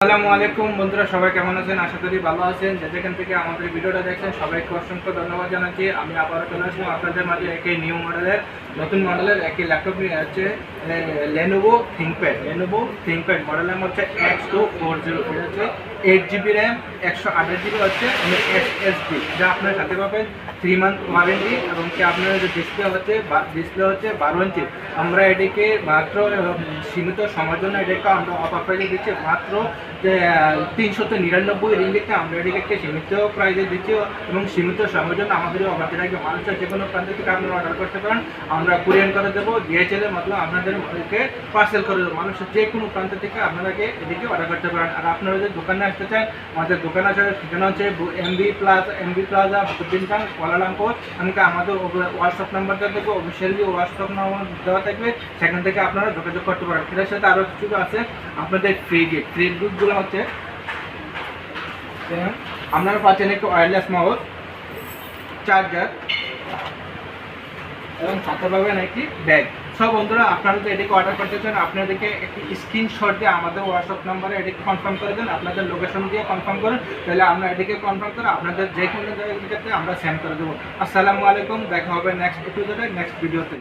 আসসালামু আলাইকুম বন্ধুরা, সবাই কেমন আছেন? আশা করি ভালো আছেন। যে যেখান থেকে আমাদের ভিডিওটা দেখছেন, সবাইকে অসংখ্য ধন্যবাদ জানাচ্ছি। আমি আবারও চলে আসলাম আপনাদের মাঝে একই নিউ মডেলের নতুন মডেলের একই ল্যাপটপ নিয়ে। হচ্ছে Lenovo ThinkPad Lenovo ThinkPad model নাম হচ্ছে এক্স টু ফোর জিরো এটা হচ্ছে এইট জিবি র্যাম একশো আঠাশ জিবি হচ্ছে এসএসডি যা আপনার সাথে পাবেন। থ্রি মান্থ ওয়ারেন্টি এবং কি আপনার যে ডিসপ্লে হচ্ছে ডিসপ্লে হচ্ছে বারো ইঞ্চি আমরা এটিকে মাত্র সীমিত সময়ের জন্য এটাকে আমরা অফার প্রাইজে দিচ্ছি মাত্র, যে তিনশত নিরানব্বই রিঙ্গিতে আমরা এটিকে একটি সীমিত প্রাইজে দিচ্ছি এবং সীমিত সময়ের জন্য আমাদের অফারটি থাকবে মানুষের যে কোনো প্রান্ত থেকে আপনারা অর্ডার করতে পারেন, আমরা কুরিয়ান করে দেবো। ডিএচএল এর মতলব আপনাদেরকে পার্সেল করে দেবো। মানুষের যে কোনো প্রান্ত থেকে আপনাদেরকে এদিকে অর্ডার করতে পারেন। আর আপনারা যদি দোকানে আসতে চান, আমাদের দোকান আসার ঠিকানা হচ্ছে এমবি প্লাজা এমবি প্লাজা বুদ্দিনটান কোচ এমনকি আমাদের হোয়াটসঅ্যাপ নাম্বারটা দেবো অফিসিয়ালি হোয়াটসঅ্যাপ নাম্বার দেওয়া থাকবে, সেখান থেকে আপনারা যোগাযোগ করতে পারেন। এটার সাথে আরও কিছু আছে, আপনাদের ফ্রি গিফট ফ্রি গিফটগুলো হচ্ছে আপনারা পাচ্ছেন একটু ওয়্যারলেস মাউস চার্জার এবং সাথে পাবেন একটি ব্যাগ। সব বন্ধুরা, আপনারা যদি এটিকে অর্ডার করতে চান, আপনাদেরকে একটি স্ক্রিনশট দিয়ে আমাদের হোয়াটসঅ্যাপ নাম্বারে এটিকে কনফার্ম করে দেন, আপনাদের লোকেশন দিয়ে কনফার্ম করেন, তাহলে আমরা এটিকে কনফার্ম করে আপনাদের যে কোনো জায়গাতে আমরা সেন্ড করে দেবো। আসসালামু আলাইকুম, দেখা হবে নেক্সট এপিসোডে নেক্সট ভিডিওতে